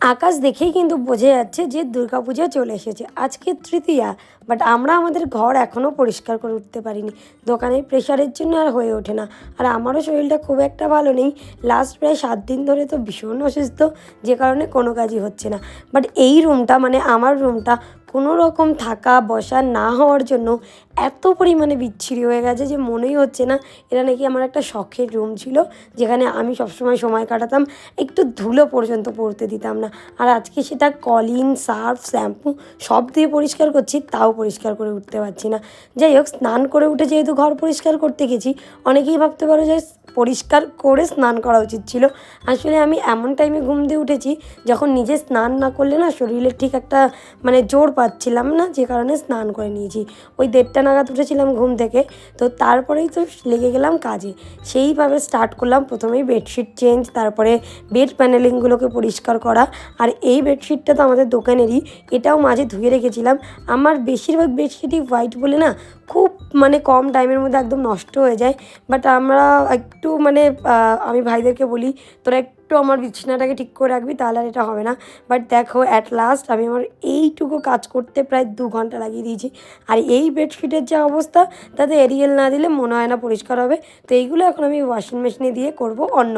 আকাশ দেখেই কিন্তু বোঝা যাচ্ছে যে দুর্গাপূজা চলে এসেছে। আজকে তৃতীয়া বাট আমরা আমাদের ঘর এখনও পরিষ্কার করে উঠতে পারিনি। দোকানের প্রেশারের জন্য আর হয়ে ওঠে না। আর আমারও শরীরটা খুব একটা ভালো নেই। লাস্ট প্রায় সাত দিন ধরে তো ভীষণ অসুস্থ, যে কারণে কোনো কাজই হচ্ছে না। বাট এই রুমটা মানে আমার রুমটা কোনো রকম থাকা, বসা না হওয়ার জন্য এত পরিমাণে বিচ্ছিরি হয়ে গেছে যে মনেই হচ্ছে না। এটা নাকি আমার একটা শখের রুম ছিল, যেখানে আমি সবসময় সময় কাটাতাম, একটু ধুলো পর্যন্ত পড়তে দিতাম না। আর আজকে সেটা কলিন, সার্ফ, শ্যাম্পু সব দিয়ে পরিষ্কার করছি, তাও পরিষ্কার করে উঠতে পারছি না। যাই হোক, স্নান করে উঠে যেহেতু ঘর পরিষ্কার করতে গেছি, অনেকেই ভাবতে পারো যে পরিষ্কার করে স্নান করা উচিত ছিল। আসলে আমি এমন টাইমে ঘুম দিয়ে উঠেছি, যখন নিজে স্নান না করলে না শরীরে ঠিক একটা মানে জোর পাচ্ছিলাম না, যে কারণে স্নান করে নিয়েছি। ওই দেড়টা নাগাদ উঠেছিলাম ঘুম থেকে, তো তারপরেই তো লেগে গেলাম কাজে। সেইভাবে স্টার্ট করলাম প্রথমেই বেডশিট চেঞ্জ তারপরে বেড প্যানেলিংগুলোকে পরিষ্কার করা। আর এই বেডশিটটা তো আমাদের দোকানেরই, এটাও মাঝে ধুয়ে রেখেছিলাম। আমার বেশিরভাগ বেডশিটই হোয়াইট বলে না, খুব মানে কম টাইমের মধ্যে একদম নষ্ট হয়ে যায়। বাট আমরা একটু মানে আমি ভাইদেরকে বলি, তোরা একটু আমার বিছানাটাকে ঠিক করে রাখবি, তাহলে আর এটা হবে না বাট দেখো অ্যাট লাস্ট আমি আমার এইটুকু কাজ করতে প্রায় দু ঘণ্টা লাগিয়ে দিয়েছি আর এই বেডশিটের যে অবস্থা, তাতে এরিয়েল না দিলে মনে হয় না পরিষ্কার হবে তো এইগুলো এখন আমি ওয়াশিং মেশিনে দিয়ে করব অন্য।